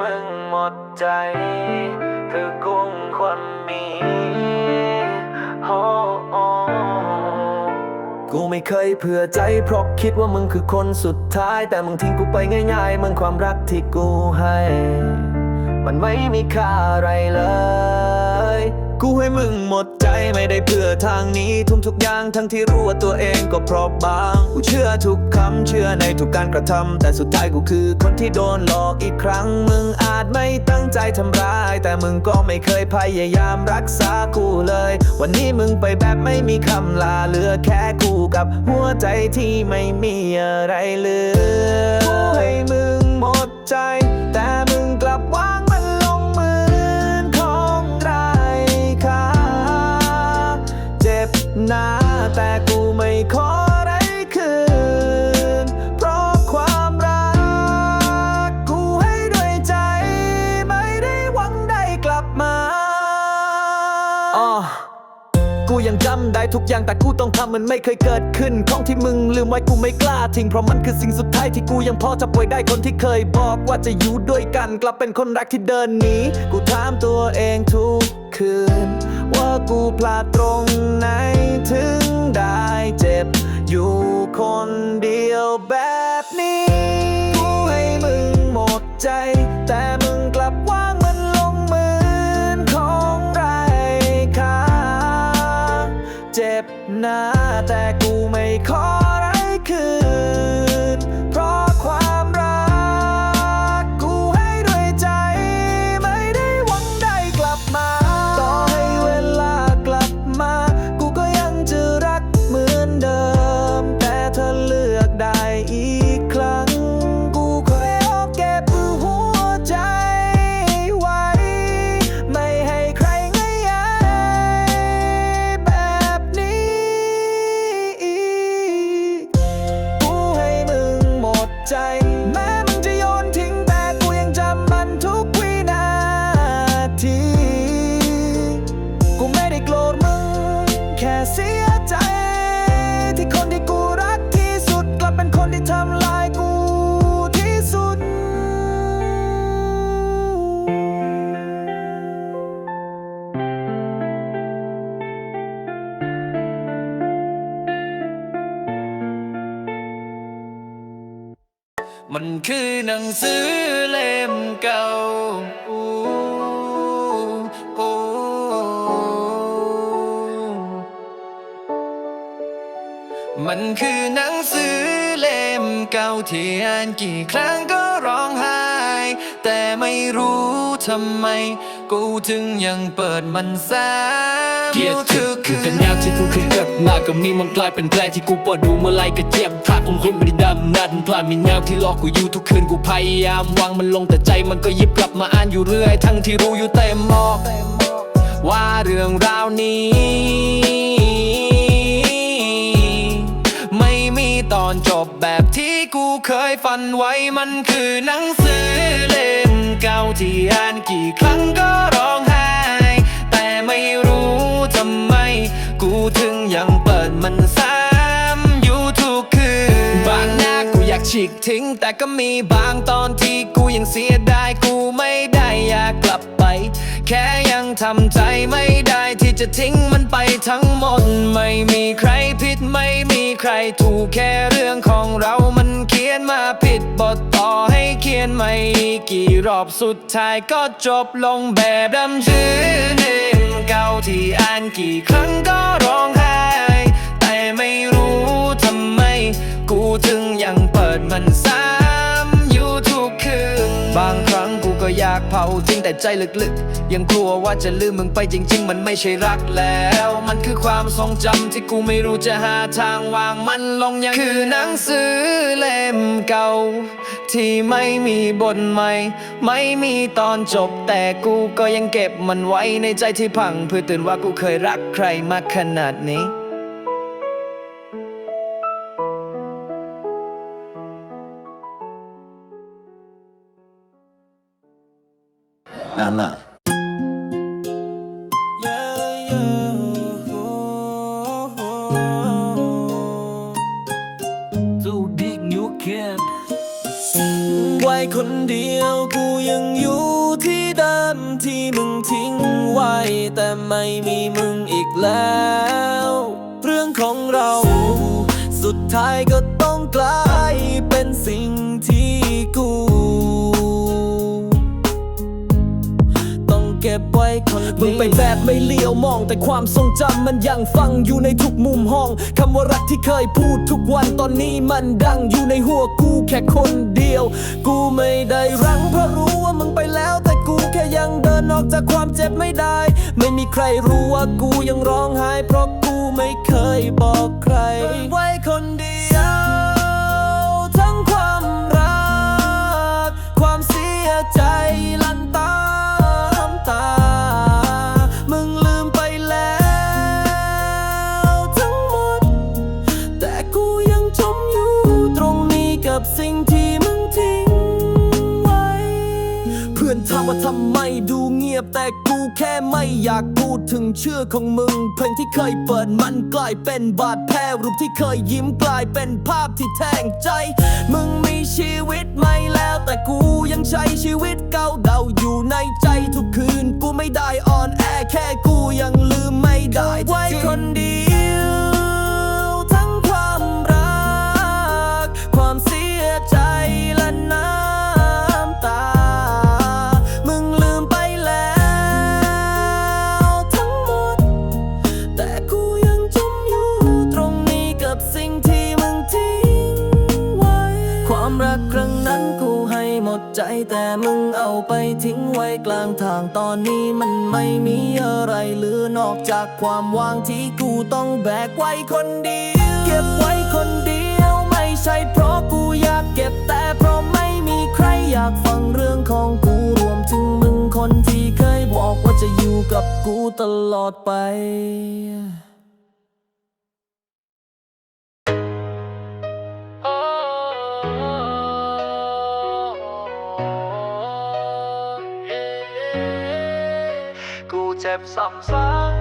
มึงหมดใจ คือกุ้งคนมีโอ้โอกูไม่เคยเผื่อใจ เพราะคิดว่ามึงคือคนสุดท้าย แต่มึงทิ้งกูไปง่ายๆมึงความรักที่กูให้ มันไม่มีค่าอะไรเลย กูให้มึงหมดใจไม่ได้เพื่อทางนี้ ทุ่มทุกอย่างทั้งที่รู้ว่าตัวเองก็เพราะบาง กูเชื่อทุกคำเชื่อในทุกการกระทำแต่สุดท้ายกูคือคนที่โดนหลอกอีกครั้ง มึงอาจไม่ตั้งใจทำร้าย แต่มึงก็ไม่เคยพยายามรักษากูเลย วันนี้มึงไปแบบไม่มีคำลาเหลือแค่กูกับหัวใจที่ไม่มีอะไรเหลือกูให้มึงหมดใจ แต่มึงกลับว่า ทุกอย่างแต่กูต้องทำมันไม่เคยเกิดขึ้นของที่มึงลืมไว้กูไม่กล้าทิ้งเพราะมันคือสิ่งสุดท้ายที่กูยังพอจะปล่อยได้คนที่เคยบอกว่าจะอยู่ด้วยกัน กลับเป็นคนรักที่เดินหนีกูถามตัวเองทุกคืน ว่ากูพลาดตรงไหนถึงได้เจ็บ อยู่คนเดียวแบบนี้กูให้มึงหมดใจ มันคือหนังสือเล่มเก่าอู้อู้มันคือหนังสือเล่มเก่าที่อ่านกี่ครั้งก็ร้องไห้ แต่ไม่รู้ทำไม กูถึงยังเปิดมันซ้ำเกียรติคือกันยาที่กูเคยเกิดมากับนี้มันกลายเป็นแผลที่กูปวดดูเมื่อไรก็เจ็บพ ลาดผมคิดไม่ได้ดำนัดพลาดมีแนวที่หลอกกูอยู่ทุกคืนกูพยายามวางมันลงแต่ใจมันก็ยิบกลับมาอ่านอยู่เรื่อย ทั้งที่รู้อยู่เต็มมอกว่าเรื่องราวนี้ ไม่มีตอนจบแบบที่กูเคยฝันไว้มันคือหนังสือเล่มเก่าที่อ่านกี่ครั้งก็ร้อง ฉีกทิ้งแต่ก็มีบางตอนที่กูยังเสียดายกูไม่ได้อยากกลับไป แค่ยังทำใจไม่ได้ที่จะทิ้งมันไปทั้งหมด ไม่มีใครผิดไม่มีใครถูกแค่เรื่องของเรามันเขียนมาผิดบทต่อให้เขียนไม่กี่รอบสุดท้ายก็จบลงแบบดำชื่อเล่มเก่าที่อ่านกี่ครั้งก็ร้องไห้แต่ไม่รู้ทำไม กูถึงยังเปิดมันซ้ำอยู่ทุกคืน บางครั้งกูก็อยากเผาทิ้งแต่ใจลึกๆ ยังกลัวว่าจะลืมมึงไปจริง ๆ มันไม่ใช่รักแล้ว มันคือความทรงจำที่กูไม่รู้จะหาทางวางมันลงยังคือหนังสือเล่มเก่า ที่ไม่มีบทใหม่ ไม่มีตอนจบแต่กูก็ยังเก็บมันไว้ในใจที่พัง เพื่อเตือนว่ากูเคยรักใครมากขนาดนี้ นั่นน่ะไว้คนเดียวกูยังอยู่ที่เดิมที่มึงทิ้งไว้ แต่ไม่มีมึงอีกแล้ว เรื่องของเรา สุดท้ายก็ บไว้คนมึงไปแบบไม่เลี้ยวมอง แต่ความทรงจำมันยังฟังอยู่ในทุกมุมห้องคำว่ารักที่เคยพูดทุกวันตอนนี้มันดังอยู่ในหัวกูแค่คนเดียว กูไม่ได้รังเพราะรู้ว่ามึงไปแล้ว แต่กูแค่ยังเดินออกจากความเจ็บไม่ได้ ไม่มีใครรู้ว่ากูยังร้องไห้เพราะกูไม่เคยบอกใคร ไว้คนเดียวทั้งความรัก ความเสียใจลันตา ทำไมดูเงียบแต่กูแค่ไม่อยากพูดถึงชื่อของมึง เพลงที่เคยเปิดมันกลายเป็นบาดแผลรูปที่เคยยิ้มกลายเป็นภาพที่แทงใจ มึงมีชีวิตใหม่แล้ว แต่กูยังใช้ชีวิตเก่าเดาอยู่ในใจทุกคืน กูไม่ได้อ่อนแอแค่กูยังลืมไม่ได้ไว้คนดี ทิ้งไว้กลางทางตอนนี้มันไม่มีอะไรเหลือนอกจากความว่างที่กูต้องแบกไว้คนเดียว เก็บไว้คนเดียว ไม่ใช่เพราะกูอยากเก็บแต่เพราะไม่มีใครอยากฟังเรื่องของกูรวมถึงมึงคนที่เคยบอกว่าจะอยู่กับกูตลอดไป กูเจ็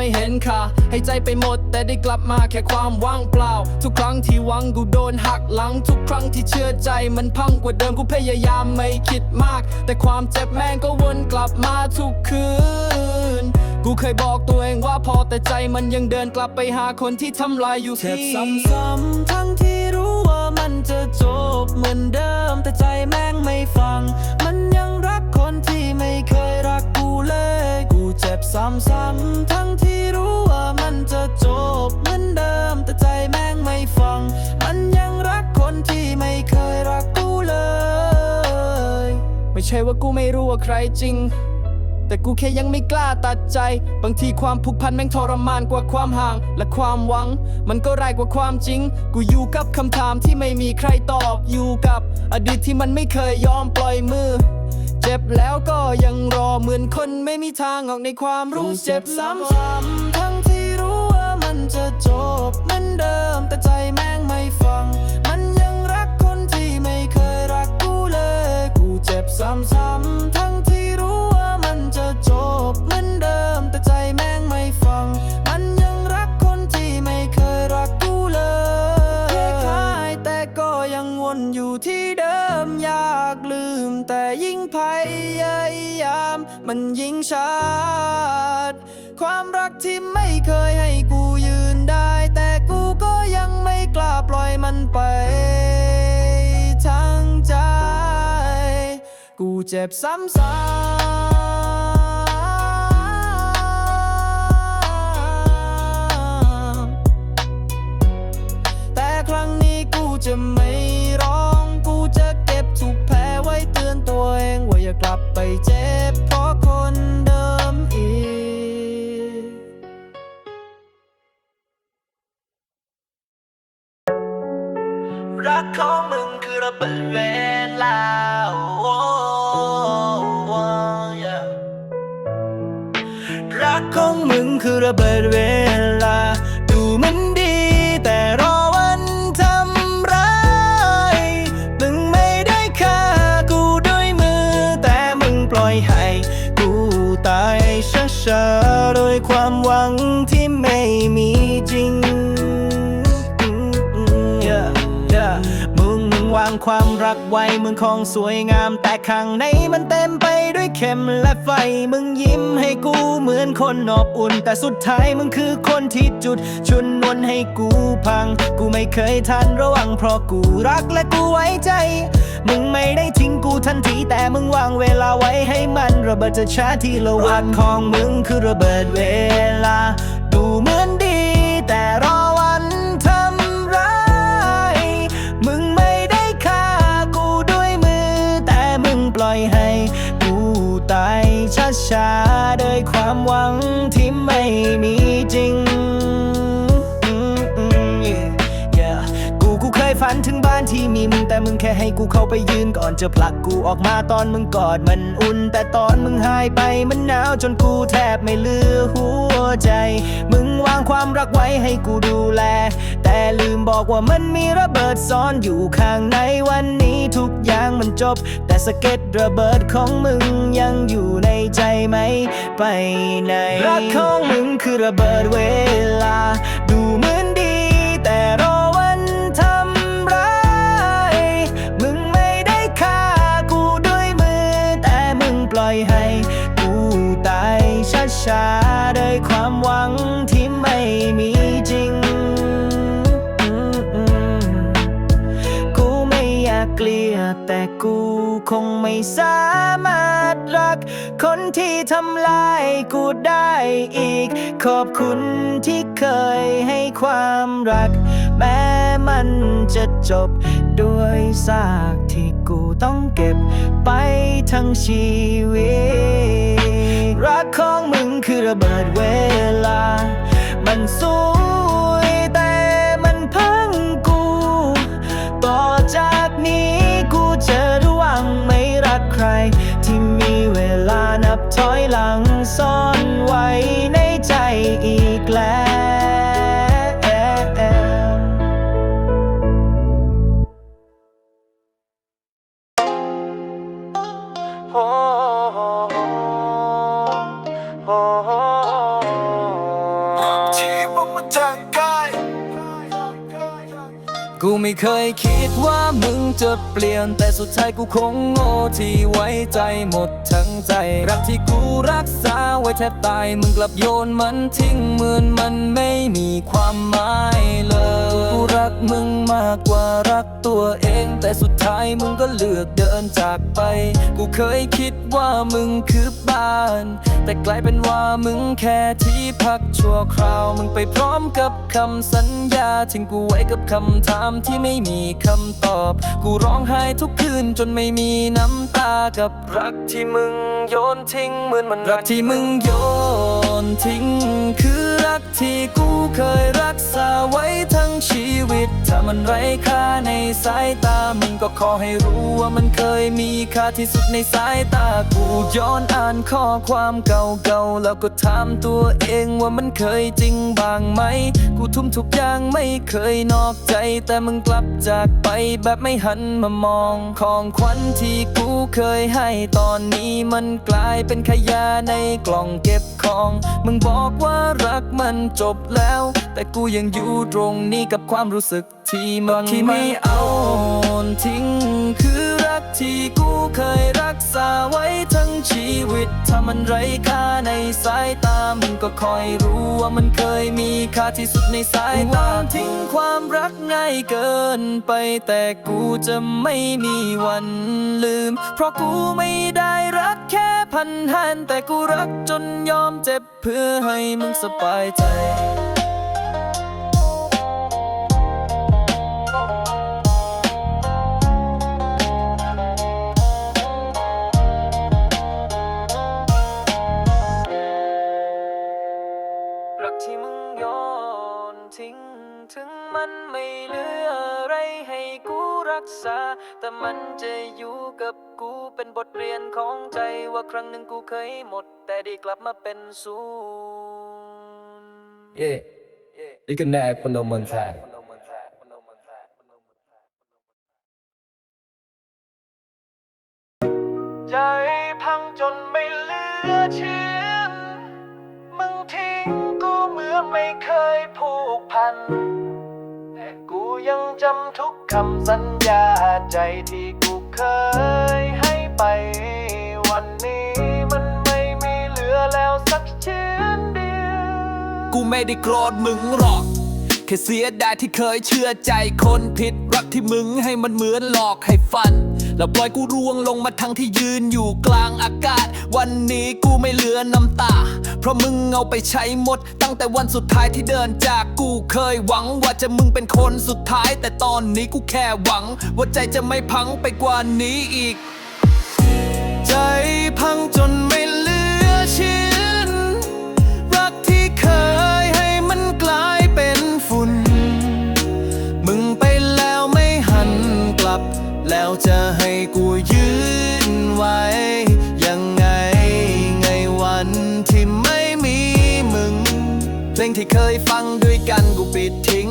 ไม่เห็นค่าให้ใจไปหมดแต่ได้กลับมาแค่ความว่างเปล่า ทุกครั้งที่หวังกูโดนหักหลัง ทุกครั้งที่เชื่อใจมันพังกว่าเดิมกูพยายามไม่คิดมาก แต่ความเจ็บแม่งก็วนกลับมาทุกคืน กูเคยบอกตัวเองว่าพอแต่ใจมันยังเดินกลับไปหาคนที่ทำลายอยู่เจ็บที่ซ้ำๆทั้งที่รู้ว่ามันจะจบเหมือนเดิม แต่ใจแม่งไม่ฟัง มันยังรักคนที่ไม่เคยรัก กูเลยกูเจ็บซ้ำๆทั้งที่รู้ว่ามันจะจบเหมือนเดิม แต่ใจแม่งไม่ฟัง มันยังรักคนที่ไม่เคยรักกูเลย ไม่ใช่ว่ากูไม่รู้ว่าใครจริง แต่กูแค่ยังไม่กล้าตัดใจ บางทีความผูกพันแม่งทรมานกว่าความห่าง และความหวัง มันก็ร้ายกว่าความจริง กูอยู่กับคำถามที่ไม่มีใครตอบอยู่กับ อดีตที่มันไม่เคยยอมปล่อยมือ จ็บแล้วก็ยังรอเหมือนคนไม่มีทางออกในความรู้เจ็บซ้ำๆทั้งที่รู้ว่ามันจะจบเหมือนเดิมแต่ใจแม่งไม่ฟัง มันยังรักคนที่ไม่เคยรักกูเลย กูเจ็บซ้ำๆทั้ง ยายามมันยิ่งชัดความรักที่ไม่เคยให้กูยืนได้ แต่กูก็ยังไม่กล้าปล่อยมันไปทั้งใจ กูเจ็บซ้ำ อยเจ็บเพราะคนเดิมอีกรักของมึงคือระเบิดเวลาโอ้โอ้ yeah รักของมึงคือระเบิดเวลา ความรักไว้มึงของสวยงาม แต่ข้างในมันเต็มไปด้วยเข็มและไฟ มึงยิ้มให้กูเหมือนคนอบอุ่น แต่สุดท้ายมึงคือคนที่จุด ชุนวนให้กูพัง กูไม่เคยทันระวังเพราะกูรักและกูไว้ใจ มึงไม่ได้ทิ้งกูทันที แต่มึงวางเวลาไว้ให้มันระเบิดจะช้าทีละวันของมึงคือระเบิดเวลา ดูเหมือน ช้าโดยความหวังที่ไม่มี นี่มึงแต่มึงแค่ให้กูเข้าไปยืนก่อนจะผลักกูออกมาตอนมึงกอดมันอุ่น แต่ตอนมึงหายไปมันหนาวจนกูแทบไม่เหลือหัวใจ มึงวางความรักไว้ให้กูดูแล แต่ลืมบอกว่ามันมีระเบิดซ่อนอยู่ข้างในวันนี้ทุกอย่างมันจบ แต่สะเก็ดระเบิดของมึงยังอยู่ในใจไหม ไปไหนรักของมึงคือระเบิดเวลาดู หวังที่ไม่มีจริง กูไม่อยากเกลียดแต่กูคงไม่สามารถรัก คนที่ทำลายกูได้อีก ขอบคุณที่เคยให้ความรัก แม้มันจะจบด้วยซากที่กูต้องเก็บไปทั้งชีวิต รักของมึงคือระเบิดเวลา มันสูยแต่มันพังกู ต่อจากนี้กูจะระวังไม่รักใคร ที่มีเวลานับถอยหลังซ่อนไว้ในใจอีก จะเปลี่ยนแต่สุดท้ายกูคงโง่ที่ไว้ใจหมดทั้งใจ รักที่กูรักษาไว้แทบตายมึงกลับโยนมันทิ้งเหมือนมันไม่มีความหมายเลย รักมึงมากกว่ารักตัวเอง แต่สุดท้ายมึงก็เลือกเดินจากไป กูเคยคิดว่ามึงคือบ้าน แต่กลายเป็นว่ามึงแค่ที่พักชั่วคราว มึงไปพร้อมกับคำสัญญาทิ้งกูไว้กับคำถามที่ไม่มีคำตอบ กูร้องไห้ทุกคืนจนไม่มีน้ำตากับรักที่มึงโยนทิ้งเหมือนมันรักที่มึงโยนทิ้ง คือรักที่กูเคยรักษาไว้ทั้งชีวิตถ้ามันไร้ค่าในสายตา มึงก็ขอให้รู้ว่ามันเคยมีค่าที่สุดในสายตา กูย้อนอ่านข้อความเก่าๆ แล้วก็ถามตัวเองว่ามันเคยจริงบ้างไหม กูทุ่มทุกอย่างไม่เคยนอกใจ แต่มึงกลับจากไปแบบไม่หันมามองของขวัญที่กูเคยให้ตอนนี้มันกลายเป็นขยะในกล่องเก็บของ มึงบอกว่ารักมันจบแล้ว แต่กูยังอยู่ตรงนี้กับความรู้สึกที่มันที่ไม่เอาทิ้ง คือรักที่กูเคยรักษาไว้ทั้งชีวิต ถ้ามันไร้ค่าในสายตามึงก็คอยรู้ว่ามันเคยมีค่าที่สุดในสายตาทิ้งความรักง่ายเกินไปแต่กูจะไม่มีวันลืม เพราะกูไม่ได้รักแค่พันหันแต่กูรักจนยอมเจ็บเพื่อให้มึงสบายใจ แต่มันจะอยู่กับกูเป็นบทเรียนของใจว่าครั้งหนึ่งกูเคยหมด แต่ได้กลับมาเป็นศูนย์เย่นี่ก็แน่พนมมันแท้ใจพังจนไม่เหลือเชื่อมึงทิ้งกูเหมือนไม่เคยผูกพันแต่กู ยังจำทุกคำสัญญาใจที่กูเคยให้ไป วันนี้มันไม่มีเหลือแล้วสักชิ้นเดียว กูไม่ได้โกรธมึงหรอก แค่เสียดายที่เคยเชื่อใจคนผิดรักที่มึงให้มันเหมือนหลอกให้ฟัน แล้วปล่อยกูร่วงลงมาทั้งที่ยืนอยู่กลางอากาศ วันนี้กูไม่เหลือน้ำตา เพราะมึงเอาไปใช้หมด ตั้งแต่วันสุดท้ายที่เดินจากกูเคยหวังว่าจะมึงเป็นคนสุดท้าย แต่ตอนนี้กูแค่หวัง ว่าใจจะไม่พังไปกว่านี้อีก ใจพังจนไม่เหลือชิ้น รักที่เคยให้มันกลายเป็นฝุ่น มึงไปแล้วไม่หันกลับ แล้วจะให้ กูยืนไว้ ยังไงไงวันที่ไม่มีมึง เพลงที่เคยฟังด้วยกันกูปิดทิ้ง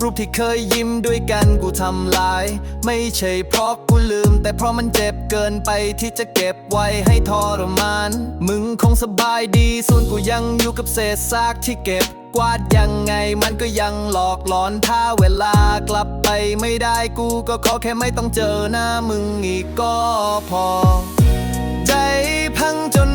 รูปที่เคยยิ้มด้วยกันกูทำลาย ไม่ใช่เพราะกูลืม แต่เพราะมันเจ็บเกินไปที่จะเก็บไว้ให้ทรมาน มึงคงสบายดี ส่วนกูยังอยู่กับเศษซากที่เก็บ กวาดยังไงมันก็ยังหลอกหลอนถ้าเวลากลับไปไม่ได้กูก็ขอแค่ไม่ต้องเจอหน้ามึงอีกก็พอ ใจพังจน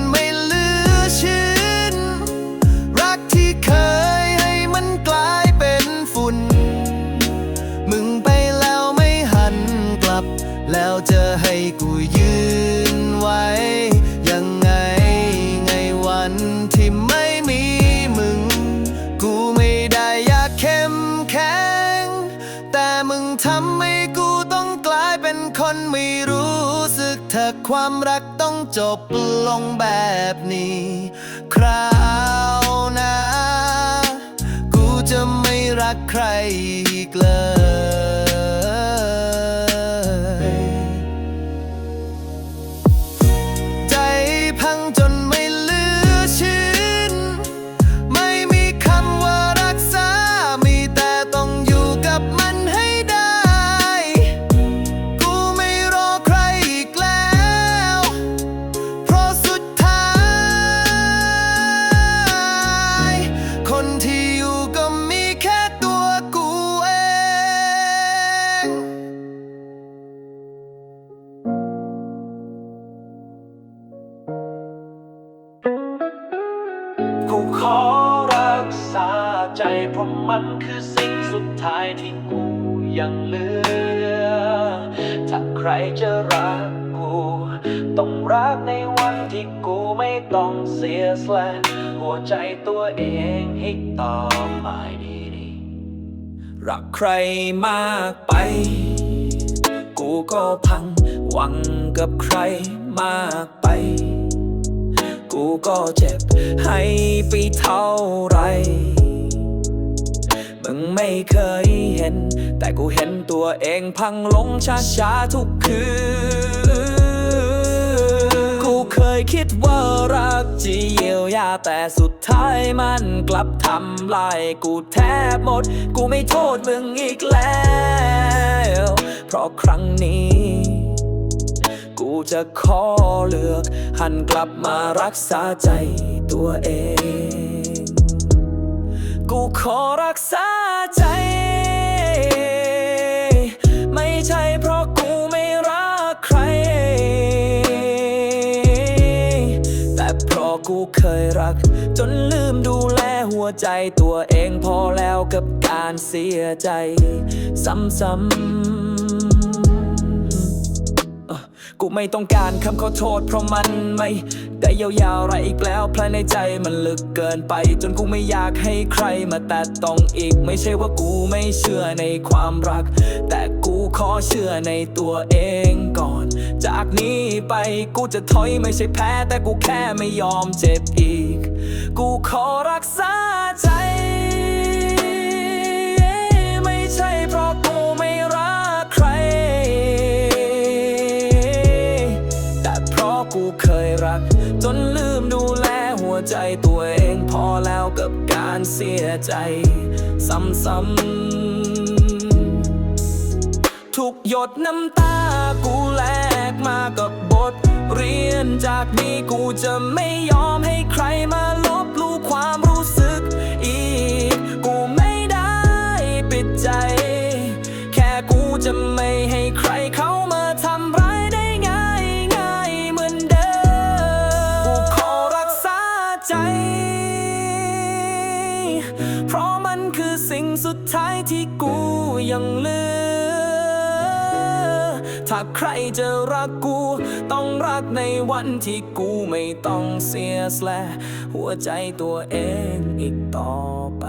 ความรักต้องจบลงแบบนี้ คราวน้กูจะไม่รักใครอีกเลย ใครมากไป กูก็พัง หวังกับใครมากไป กูก็เจ็บให้ไปเท่าไรมึงไม่เคยเห็น แต่กูเห็นตัวเองพังลงช้าๆทุกคืน ยคิดว่ารักจะเยียวยาแต่สุดท้ายมันกลับทำลายกูแทบหมด กูไม่โทษมึงอีกแล้ว เพราะครั้งนี้ กูจะขอเลือก หันกลับมารักษาใจตัวเอง กูขอรักษา นลืมดูแลหัวใจตัวเองพอแล้วกับการเสียใจ ซ้ำๆกูไม่ต้องการคำขอโทษเพราะมันไม่ได้ยาวๆอะไรอีกแล้วแผลในใจมันลึกเกินไป จนกูไม่อยากให้ใครมาแตะต้องอีก ไม่ใช่ว่ากูไม่เชื่อในความรัก แต่กูขอเชื่อในตัวเองก่อน จากนี้ไปกูจะถอยไม่ใช่แพ้แต่กูแค่ไม่ยอมเจ็บอีก กูขอรักษาใจ ไม่ใช่เพราะกูไม่รักใคร แต่เพราะกูเคยรัก จนลืมดูแลหัวใจตัวเองพอแล้วกับการเสียใจ ซ้ำๆทุกหยดน้ำตากูแลกมากับบท เรียนจากนี้กูจะไม่ยอมให้ใครมาลบลู่ความรู้สึกอีก กูไม่ได้ปิดใจ แค่กูจะไม่ให้ใครเข้ามาทำร้ายได้ง่ายง่ายเหมือนเดิม กูขอรักษาใจ เพราะมันคือสิ่งสุดท้ายที่กูยังเหลือ ถ้าใครจะรักกู ต้องรักในวันที่กูไม่ต้องเสียสละหัวใจตัวเองอีกต่อไป